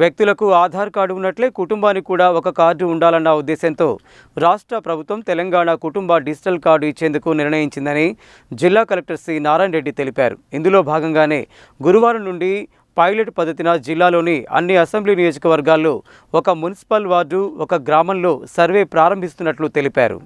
వ్యక్తులకు ఆధార్ కార్డు ఉన్నట్లే కుటుంబానికి కూడా ఒక కార్డు ఉండాలన్న ఉద్దేశంతో రాష్ట్ర ప్రభుత్వం తెలంగాణ కుటుంబ డిజిటల్ కార్డు ఇచ్చేందుకు నిర్ణయించిందని జిల్లా కలెక్టర్ సి నారాయణ రెడ్డి తెలిపారు. ఇందులో భాగంగానే గురువారం నుండి పైలట్ పద్ధతిన జిల్లాలోని అన్ని అసెంబ్లీ నియోజకవర్గాల్లో ఒక మున్సిపల్ వార్డు ఒక గ్రామంలో సర్వే ప్రారంభిస్తున్నట్లు తెలిపారు.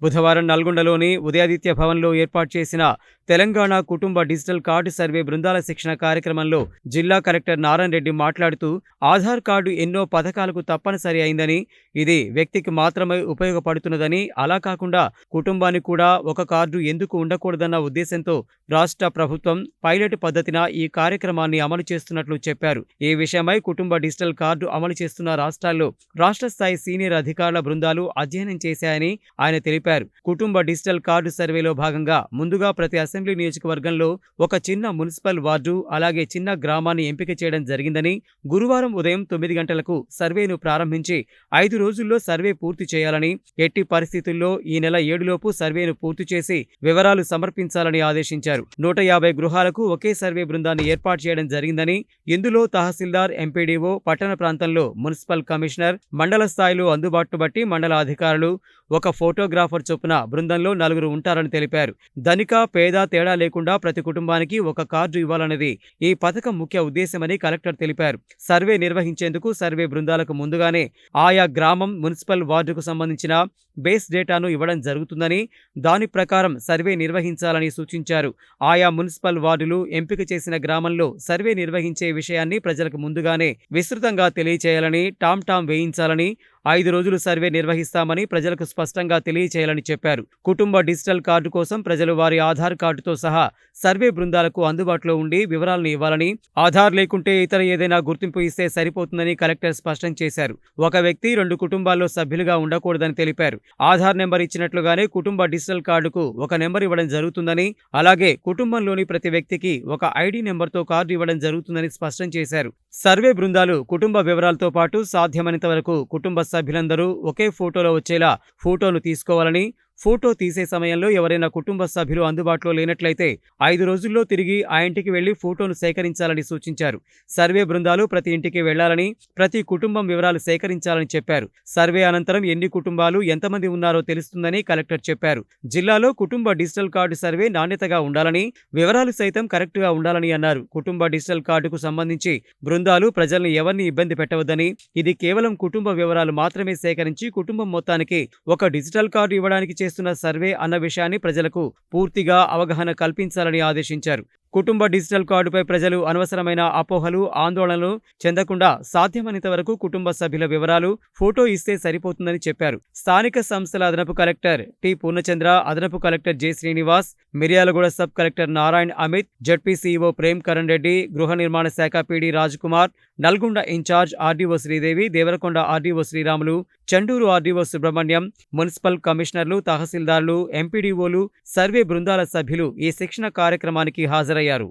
బుధవారం నల్గొండలోని ఉదయాదిత్య భవన్లో ఏర్పాటు చేసిన తెలంగాణ కుటుంబ డిజిటల్ కార్డు సర్వే బృందాల శిక్షణ కార్యక్రమంలో జిల్లా కలెక్టర్ నారాయణ రెడ్డి మాట్లాడుతూ ఆధార్ కార్డు ఎన్నో పథకాలకు తప్పనిసరి అయిందని ఇది వ్యక్తికి మాత్రమే ఉపయోగపడుతున్నదని అలా కాకుండా కుటుంబానికి కూడా ఒక కార్డు ఎందుకు ఉండకూడదన్న ఉద్దేశంతో రాష్ట్ర ప్రభుత్వం పైలట్ పద్ధతిన ఈ కార్యక్రమాన్ని అమలు చేస్తున్నట్లు చెప్పారు. ఈ విషయమై కుటుంబ డిజిటల్ కార్డు అమలు చేస్తున్న రాష్ట్రాల్లో రాష్ట్ర స్థాయి సీనియర్ అధికారుల బృందాలు అధ్యయనం చేశాయని ఆయన తెలిపారు. కుటుంబ డిజిటల్ కార్డు సర్వేలో భాగంగా ముందుగా ప్రతి అసెంబ్లీ నియోజకవర్గంలో ఒక చిన్న మున్సిపల్ వార్డు అలాగే చిన్న గ్రామాన్ని ఎంపిక చేయడం జరిగిందని గురువారం ఉదయం తొమ్మిది గంటలకు సర్వేను ప్రారంభించి ఐదు రోజుల్లో సర్వే పూర్తి చేయాలని ఎట్టి పరిస్థితుల్లో ఈ నెల ఏడులోపు సర్వేను పూర్తి చేసి వివరాలు సమర్పించాలని ఆదేశించారు. నూట యాభై గృహాలకు ఒకే సర్వే బృందాన్ని ఏర్పాటు చేయడం జరిగిందని ఇందులో తహసీల్దార్ ఎంపీడీఓ పట్టణ ప్రాంతంలో మున్సిపల్ కమిషనర్ మండల స్థాయిలో అందుబాటును బట్టి మండల అధికారులు ఒక ఫోటోగ్రాఫర్ చొప్పున బృందంలో నలుగురు ఉంటారని తెలిపారు. ధనిక పేద తేడా లేకుండా ప్రతి కుటుంబానికి ఒక కార్డు ఇవ్వాలన్నది ఈ పథకం ముఖ్య ఉద్దేశమని కలెక్టర్ తెలిపారు. సర్వే నిర్వహించేందుకు సర్వే బృందాలకు ముందుగానే ఆయా గ్రామం మున్సిపల్ వార్డుకు సంబంధించిన బేస్ డేటాను ఇవ్వడం జరుగుతుందని దాని ప్రకారం సర్వే నిర్వహించాలని సూచించారు. ఆయా మున్సిపల్ వార్డులు ఎంపిక చేసిన గ్రామంలో సర్వే నిర్వహించే విషయాన్ని ప్రజలకు ముందుగానే విస్తృతంగా తెలియచేయాలని టామ్ టామ్ వేయించాలని ఐదు రోజులు సర్వే నిర్వహిస్తామని ప్రజలకు స్పష్టంగా తెలియచేయాలని చెప్పారు. కుటుంబ డిజిటల్ కార్డు కోసం ప్రజలు వారి ఆధార్ కార్డుతో సహా సర్వే బృందాలకు అందుబాటులో ఉండి వివరాలను ఇవ్వాలని ఆధార్ లేకుంటే ఇతర ఏదైనా గుర్తింపు ఇస్తే సరిపోతుందని కలెక్టర్ స్పష్టం చేశారు. ఒక వ్యక్తి రెండు కుటుంబాల్లో సభ్యులుగా ఉండకూడదని తెలిపారు. ఆధార్ నెంబర్ ఇచ్చినట్లుగానే కుటుంబ డిజిటల్ కార్డుకు ఒక నెంబర్ ఇవ్వడం జరుగుతుందని అలాగే కుటుంబంలోని ప్రతి వ్యక్తికి ఒక ఐడి నెంబర్తో కార్డు ఇవ్వడం జరుగుతుందని స్పష్టం చేశారు. సర్వే బృందాలు కుటుంబ వివరాలతో పాటు సాధ్యమైనంత వరకు కుటుంబ సభ్యులందరూ ఒకే ఫోటోలో వచ్చేలా ఫోటోలు తీసుకోవాలని ఫోటో తీసే సమయంలో ఎవరైనా కుటుంబ సభ్యులు అందుబాటులో లేనట్లయితే ఐదు రోజుల్లో తిరిగి ఆ ఇంటికి వెళ్ళి ఫోటోను సేకరించాలని సూచించారు. సర్వే బృందాలు ప్రతి ఇంటికి వెళ్ళాలని ప్రతి కుటుంబం వివరాలు సేకరించాలని చెప్పారు. సర్వే అనంతరం ఎన్ని కుటుంబాలు ఎంతమంది ఉన్నారో తెలుస్తుందని కలెక్టర్ చెప్పారు. జిల్లాలో కుటుంబ డిజిటల్ కార్డు సర్వే నాణ్యతగా ఉండాలని వివరాలు సైతం కరెక్ట్గా ఉండాలని అన్నారు. కుటుంబ డిజిటల్ కార్డుకు సంబంధించి బృందాలు ప్రజల్ని ఎవరిని ఇబ్బంది పెట్టవద్దని ఇది కేవలం కుటుంబ వివరాలు మాత్రమే సేకరించి కుటుంబం మొత్తానికి ఒక డిజిటల్ కార్డు ఇవ్వడానికి చేస్తున్న సర్వే అన్న విషయాన్ని ప్రజలకు పూర్తిగా అవగాహన కల్పించాలని ఆదేశించారు. కుటుంబ డిజిటల్ కార్డుపై ప్రజలు అనవసరమైన అపోహలు ఆందోళనలు చెందకుండా సాధ్యమైనంత వరకు కుటుంబ సభ్యుల వివరాలు ఫోటో ఇస్తే సరిపోతుందని చెప్పారు. స్థానిక సంస్థల అదనపు కలెక్టర్ టి పూర్ణచంద్ర అదనపు collector J Srinivas Miryalaguda sub collector Narayan Amit ZP CEO Prem Karan Reddy గృహ నిర్మాణ శాఖ PD Kumar Nalgonda incharge RDO Sridevi Devarakonda RDO Sriramulu Chanduru RDO Subrahmanyam municipal కమిషనర్లు తహసీల్దార్లు ఎంపీడీఓలు సర్వే బృందాల సభ్యులు ఈ శిక్షణ కార్యక్రమానికి హాజరయ్యారు.